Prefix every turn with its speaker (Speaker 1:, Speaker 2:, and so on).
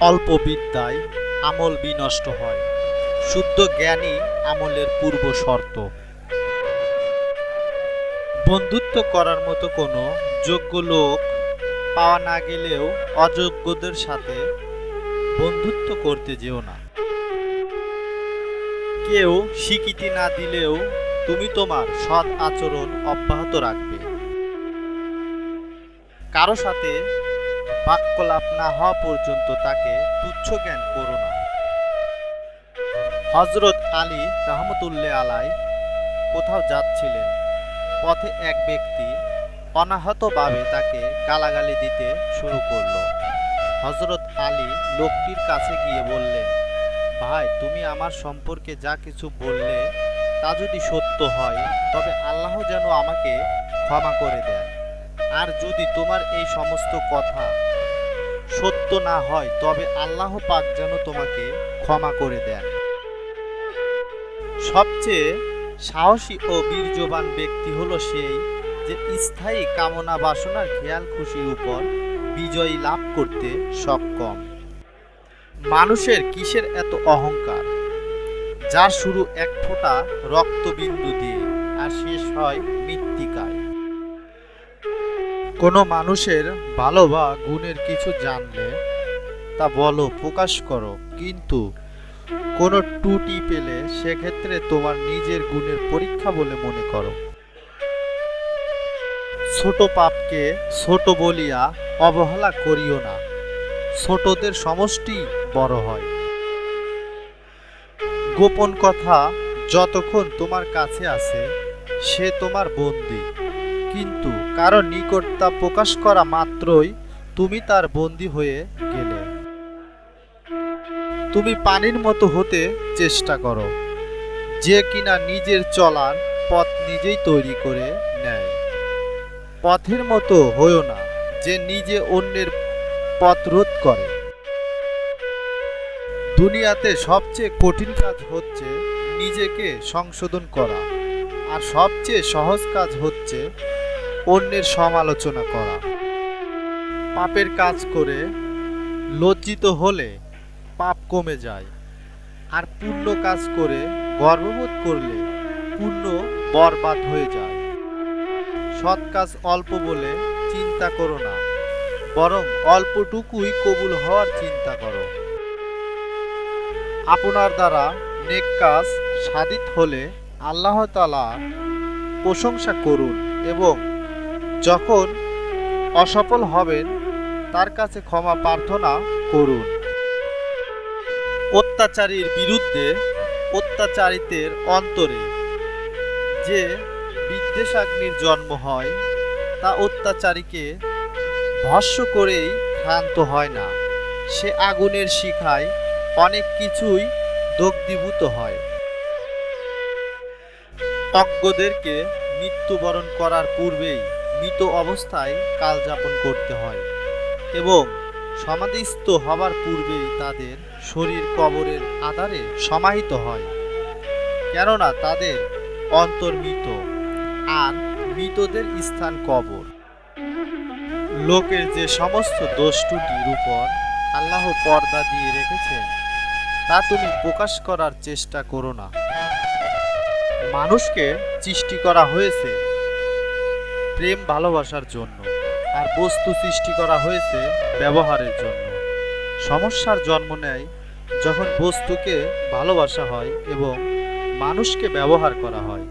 Speaker 1: অল্প বিদ্যায় আমল বিনষ্ট হয়। শুদ্ধ জ্ঞানই আমলের পূর্ব শর্ত। বন্ধুত্ব করার মতো কোনো যোগ্য লোক পাওয়া না গেলেও অযোগ্যদের সাথে বন্ধুত্ব করতে যেও না। কেউ স্বীকৃতি না দিলেও তুমি তোমার সৎ আচরণ অব্যাহত রাখবে। কারও সাথে বাক্যলাপ না হওয়া পর্যন্ত তাকে তুচ্ছ জ্ঞান করো না। হজরত আলী রহমতুল্লাহ আলাই কোথাও যাচ্ছিলেন, পথে এক ব্যক্তি অনাহতভাবে তাকে গালাগালি দিতে শুরু করল। হজরত আলী লোকটির কাছে গিয়ে বললেন, ভাই, তুমি আমার সম্পর্কে যা কিছু বললে তা যদি সত্য হয়, তবে আল্লাহ যেন আমাকে ক্ষমা করে দেন। আর যদি তোমার এই সমস্ত কথা সত্য না হয়, তবে আল্লাহ পাক যেন তোমাকে ক্ষমা করে দেন। সবচেয়ে সাহসী ও বীর্যবান ব্যক্তি হলো সেই যে স্থায়ী কামনা বাসনার খেয়াল খুশির উপর বিজয়ী লাভ করতে সক্ষম। মানুষের কিসের এত অহংকার? যার শুরু এক ফোঁটা রক্তবিন্দু দিয়ে, আর শেষ হয় মৃত্তিকায় কোনো মানুষের ভালো বা গুণের কিছু জানলে তা বলো, প্রকাশ করো। কিন্তু কোনো টুটি পেলে সেক্ষেত্রে তোমার নিজের গুণের পরীক্ষা বলে মনে করো। ছোট পাপকে ছোট বলিয়া অবহেলা করিও না। ছোটদের সমষ্টি বড় হয়। গোপন কথা যতক্ষণ তোমার কাছে আছে, সে তোমার বন্দি। কিন্তু কারও নিকট প্রকাশ করা মাত্রই তুমি তার বন্দি হয়ে গেলে। তুমি পানির মতো হতে চেষ্টা করো, যে কিনা নিজের চলার পথ নিজেই তৈরি করে নেয়। পথের মতো হইও না যে নিজে অন্যের পথ রোধ করে। দুনিয়াতে সবচেয়ে কঠিন কাজ হচ্ছে নিজেকে সংশোধন করা, আর সবচেয়ে সহজ কাজ হচ্ছে অন্যের সমালোচনা করা। পাপের কাজ করে লজ্জিত হলে পাপ কমে যায়। আর পুণ্য কাজ করে গর্ববোধ করলে পুণ্য বরবাদ হয়ে যায়। সৎ কাজ অল্প বলে চিন্তা করো না, বরং অল্পটুকুই কবুল হওয়ার চিন্তা করো। আপনার দ্বারা নেক কাজ সাধিত হলে আল্লাহ তালা প্রশংসা করুন এবং যখন অসফল হবেন, তার কাছে ক্ষমা প্রার্থনা করুন। অত্যাচারীর বিরুদ্ধে অত্যাচারিতের অন্তরে যে বিদ্বেষাগ্নির জন্ম হয়, তা অত্যাচারীকে ভস্য করেই ক্ষান্ত হয় না। সে আগুনের শিখায় অনেক কিছুই দগ্ধীভূত হয়। অজ্ঞদেরকে মৃত্যুবরণ করার পূর্বেই মৃত অবস্থায় কালযাপন করতে হয় এবং সমাধিস্থ হবার পূর্বেই তাদের শরীর কবরের আধারে সমাহিত হয়, কেননা তাদের অন্তর্মৃত আর মৃতদের স্থান কবর। লোকের যে সমস্ত দোষ উপর আল্লাহ পর্দা দিয়ে রেখেছেন, তা তুমি প্রকাশ করার চেষ্টা করো না। মানুষকে সৃষ্টি করা হয়েছে প্রেম ভালোবাসার জন্য আর বস্তু সৃষ্টি করা হয়েছে ব্যবহারের জন্য। সমস্যার জন্ম নেয় যখন বস্তুকে ভালোবাসা হয় এবং মানুষকে ব্যবহার করা হয়।